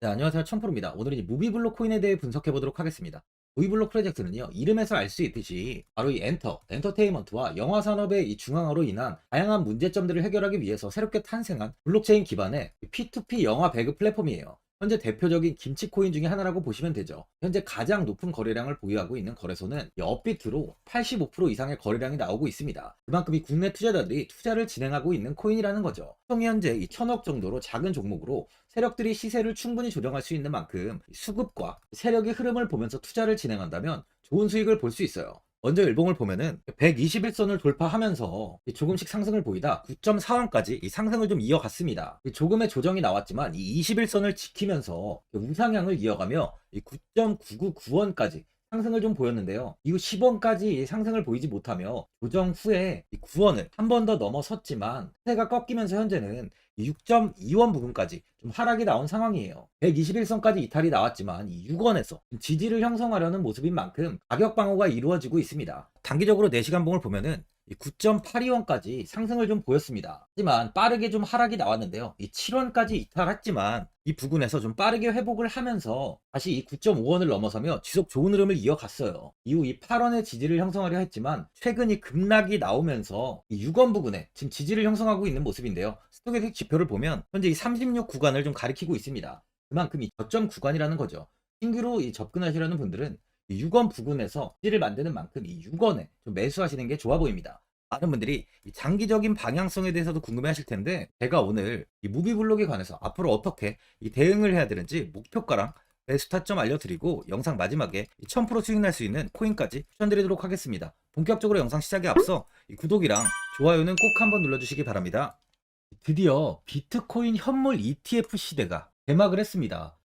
네, 안녕하세요. 천프로입니다. 오늘은 이 무비블록 코인에 대해 분석해 보도록 하겠습니다. 무비블록 프로젝트는요, 이름에서 알 수 있듯이 바로 이 엔터, 엔터테인먼트와 영화 산업의 이 중앙화로 인한 다양한 문제점들을 해결하기 위해서 새롭게 탄생한 블록체인 기반의 P2P 영화 배급 플랫폼이에요. 현재 대표적인 김치 코인 중에 하나라고 보시면 되죠. 현재 가장 높은 거래량을 보유하고 있는 거래소는 이 업비트로 85% 이상의 거래량이 나오고 있습니다. 그만큼 이 국내 투자자들이 투자를 진행하고 있는 코인이라는 거죠. 총 현재 이 천억 정도로 작은 종목으로 세력들이 시세를 충분히 조정할 수 있는 만큼 수급과 세력의 흐름을 보면서 투자를 진행한다면 좋은 수익을 볼 수 있어요. 먼저 일봉을 보면은 121선을 돌파하면서 조금씩 상승을 보이다 9.4원까지 이 상승을 좀 이어갔습니다. 조금의 조정이 나왔지만 이 21선을 지키면서 우상향을 이어가며 이 9.999원까지 상승을 좀 보였는데요. 이후 10원까지 상승을 보이지 못하며 조정 후에 9원을 한 번 더 넘어섰지만 세가 꺾이면서 현재는 6.2원 부분까지 좀 하락이 나온 상황이에요. 121선까지 이탈이 나왔지만 이 6원에서 지지를 형성하려는 모습인 만큼 가격 방어가 이루어지고 있습니다. 단기적으로 4시간 봉을 보면은 9.82원까지 상승을 좀 보였습니다. 하지만 빠르게 좀 하락이 나왔는데요. 이 7원까지 이탈했지만 이 부근에서 좀 빠르게 회복을 하면서 다시 이 9.5원을 넘어서며 지속 좋은 흐름을 이어갔어요. 이후 이 8원의 지지를 형성하려 했지만 최근 이 급락이 나오면서 이 6원 부근에 지금 지지를 형성하고 있는 모습인데요. 스토게틱 지표를 보면 현재 이 36 구간을 좀 가리키고 있습니다. 그만큼 이 저점 구간이라는 거죠. 신규로 이 접근하시려는 분들은 이 6원 부근에서 지지를 만드는 만큼 이 6원에 좀 매수하시는 게 좋아 보입니다. 많은 분들이 이 장기적인 방향성에 대해서도 궁금해 하실 텐데 제가 오늘 이 무비블록에 관해서 앞으로 어떻게 이 대응을 해야 되는지 목표가랑 매수 타점 알려드리고 영상 마지막에 1000% 수익 날 수 있는 코인까지 추천드리도록 하겠습니다. 본격적으로 영상 시작에 앞서 이 구독이랑 좋아요는 꼭 한번 눌러주시기 바랍니다. 드디어 비트코인 현물 ETF 시대가 개막을 했습니다.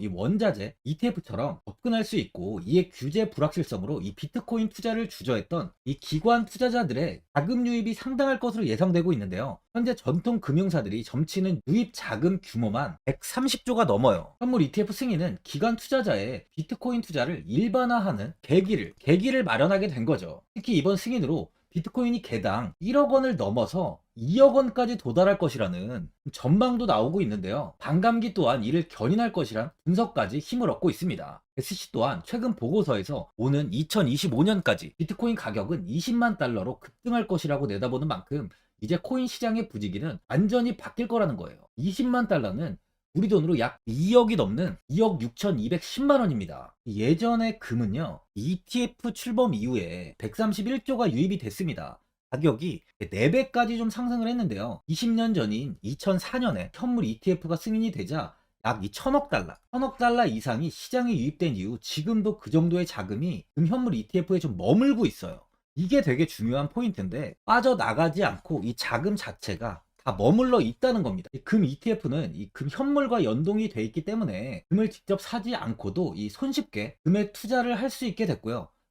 이 원자재 ETF처럼 접근할 수 있고 이에 규제 불확실성으로 이 비트코인 투자를 주저했던 이 기관 투자자들의 자금 유입이 상당할 것으로 예상되고 있는데요. 현재 전통 금융사들이 점치는 유입 자금 규모만 130조가 넘어요. 현물 ETF 승인은 기관 투자자의 비트코인 투자를 일반화하는 계기를 계기를 마련하게 된 거죠. 특히 이번 승인으로 비트코인이 개당 1억 원을 넘어서 2억 원까지 도달할 것이라는 전망도 나오고 있는데요. 반감기 또한 이를 견인할 것이란 분석까지 힘을 얻고 있습니다. SC 또한 최근 보고서에서 오는 2025년까지 비트코인 가격은 20만 달러로 급등할 것이라고 내다보는 만큼 이제 코인 시장의 부지기는 완전히 바뀔 거라는 거예요. 20만 달러는 우리 돈으로 약 2억이 넘는 2억 6,210만 원입니다. 예전의 금은요, ETF 출범 이후에 131조가 유입이 됐습니다. 가격이 4배까지 좀 상승을 했는데요. 20년 전인 2004년에 현물 ETF가 승인이 되자 약 2천억 달러, 1천억 달러 이상이 시장에 유입된 이후 지금도 그 정도의 자금이 금현물 ETF에 좀 머물고 있어요. 이게 되게 중요한 포인트인데 빠져나가지 않고 이 자금 자체가 다 머물러 있다는 겁니다. 이금 ETF는 이 금 현물과 연동이 돼 있기 때문에 금을 직접 사지 않고도 이 손쉽게 금에 투자를 할 수 있게 됐고요.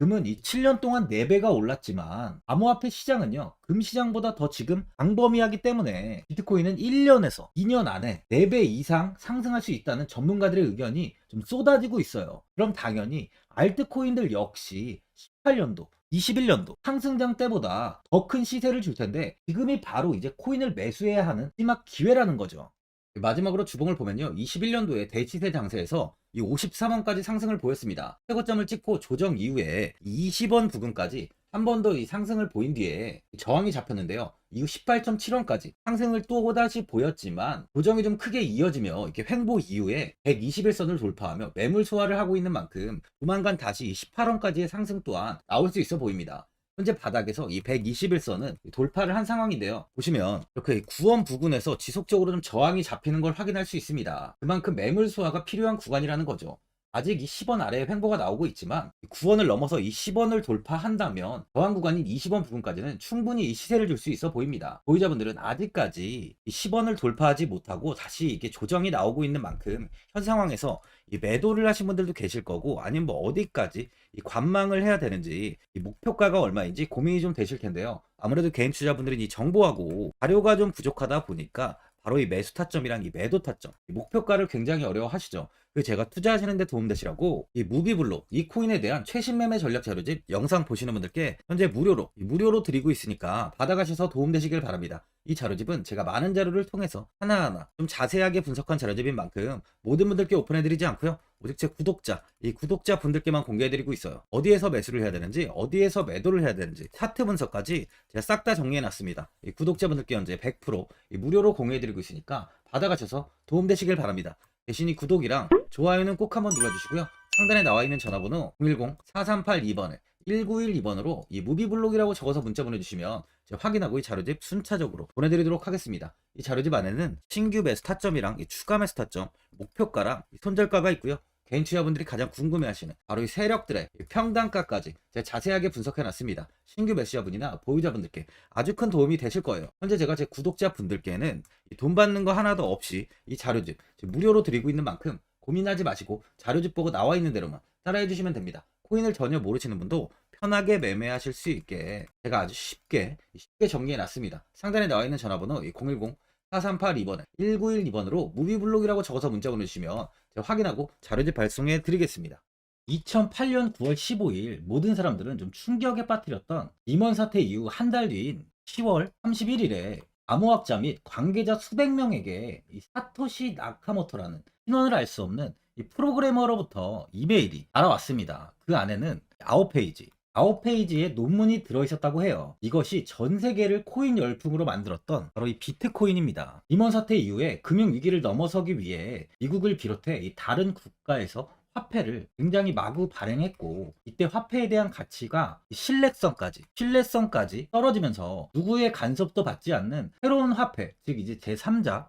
금은 이 7년 동안 4배가 올랐지만 암호화폐 시장은요 금 시장보다 더 지금 광범위하기 때문에 비트코인은 1년에서 2년 안에 4배 이상 상승할 수 있다는 전문가들의 의견이 좀 쏟아지고 있어요. 그럼 당연히 알트코인들 역시 18년도 21년도 상승장 때보다 더 큰 시세를 줄 텐데 지금이 바로 이제 코인을 매수해야 하는 마지막 기회라는 거죠 마지막으로 주봉을 보면요. 21년도에 대치세 장세에서 이 53원까지 상승을 보였습니다. 최고점을 찍고 조정 이후에 20원 부근까지 한 번 더 이 상승을 보인 뒤에 저항이 잡혔는데요. 이후 18.7원까지 상승을 또 다시 보였지만 조정이 좀 크게 이어지며 이렇게 횡보 이후에 121선을 돌파하며 매물 소화를 하고 있는 만큼 조만간 다시 18원까지의 상승 또한 나올 수 있어 보입니다. 현재 바닥에서 이 121선은 돌파를 한 상황인데요. 보시면 이렇게 9원 부근에서 지속적으로 좀 저항이 잡히는 걸 확인할 수 있습니다. 그만큼 매물 소화가 필요한 구간이라는 거죠. 아직 이 10원 아래에 횡보가 나오고 있지만 9원을 넘어서 이 10원을 돌파한다면 저항 구간인 20원 부근까지는 충분히 이 시세를 줄 수 있어 보입니다. 보유자분들은 아직까지 이 10원을 돌파하지 못하고 다시 이게 조정이 나오고 있는 만큼 현 상황에서 이 매도를 하신 분들도 계실 거고 아니면 뭐 어디까지 이 관망을 해야 되는지 이 목표가가 얼마인지 고민이 좀 되실 텐데요. 아무래도 개인 투자분들은 이 정보하고 자료가 좀 부족하다 보니까 바로 이 매수 타점이랑 이 매도 타점, 이 목표가를 굉장히 어려워하시죠. 그 제가 투자하시는데 도움되시라고 이 무비블록 이 코인에 대한 최신 매매 전략 자료집 영상 보시는 분들께 현재 무료로 이 무료로 드리고 있으니까 받아가셔서 도움되시길 바랍니다. 이 자료집은 제가 많은 자료를 통해서 하나하나 좀 자세하게 분석한 자료집인 만큼 모든 분들께 오픈해드리지 않고요. 오직 제 구독자, 이 구독자 분들께만 공개해드리고 있어요. 어디에서 매수를 해야 되는지, 어디에서 매도를 해야 되는지, 차트 분석까지 제가 싹 다 정리해놨습니다. 이 구독자분들께 현재 100%이 무료로 공유해드리고 있으니까 받아가셔서 도움되시길 바랍니다. 대신 이 구독이랑 좋아요는 꼭 한번 눌러주시고요. 상단에 나와 있는 전화번호 010-4382번에 1912번으로 이 무비블록이라고 적어서 문자 보내주시면 확인하고 이 자료집 순차적으로 보내드리도록 하겠습니다. 이 자료집 안에는 신규 매수 타점이랑 이 추가 매수 타점, 목표가랑 이 손절가가 있고요. 개인 투자분들이 가장 궁금해하시는 바로 이 세력들의 이 평단가까지 제가 자세하게 분석해놨습니다. 신규 매수자분이나 보유자분들께 아주 큰 도움이 되실 거예요. 현재 제가 제 구독자분들께는 이돈 받는 거 하나도 없이 이 자료집 무료로 드리고 있는 만큼 고민하지 마시고 자료집 보고 나와 있는 대로만 따라해 주시면 됩니다. 코인을 전혀 모르시는 분도 편하게 매매하실 수 있게 제가 아주 쉽게 쉽게 정리해 놨습니다. 상단에 나와 있는 전화번호 010 4382번에 1912번으로 무비블록이라고 적어서 문자 보내주시면 제가 확인하고 자료집 발송해 드리겠습니다. 2008년 9월 15일 모든 사람들은 좀 충격에 빠뜨렸던 임원 사태 이후 한 달 뒤인 10월 31일에 암호학자 및 관계자 수백 명에게 이 사토시 나카모토라는 신원을 알 수 없는 이 프로그래머로부터 이메일이 날아왔습니다. 그 안에는 9페이지, 9페이지에 논문이 들어있었다고 해요. 이것이 전 세계를 코인 열풍으로 만들었던 바로 이 비트코인입니다. 임원 사태 이후에 금융 위기를 넘어서기 위해 미국을 비롯해 이 다른 국가에서 화폐를 굉장히 마구 발행했고 이때 화폐에 대한 가치가 신뢰성까지 신뢰성까지 떨어지면서 누구의 간섭도 받지 않는 새로운 화폐 즉 이제 제3자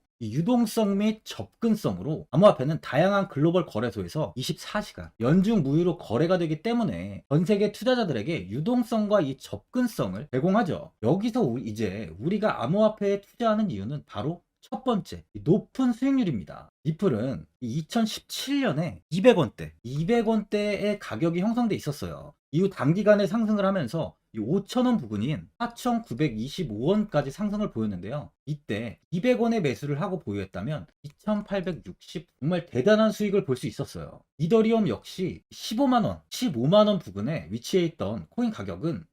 이 유동성 및 접근성으로 암호화폐는 다양한 글로벌 거래소에서 24시간 연중 무휴로 거래가 되기 때문에 전 세계 투자자들에게 유동성과 이 접근성을 제공하죠. 여기서 우- 이제 우리가 암호화폐에 투자하는 이유는 바로 첫 번째, 이 높은 수익률입니다. 리플은 2017년에 200원대, 200원대의 가격이 형성돼 있었어요. 이후 단기간에 상승을 하면서 이 5,000원 부근인 4,925원까지 상승을 보였는데요. 이때 200원의 매수를 하고 보유했다면 2,860 정말 대단한 수익을 볼 수 있었어요. 이더리움 역시 15만원, 15만원 부근에 위치해 있던 코인 가격은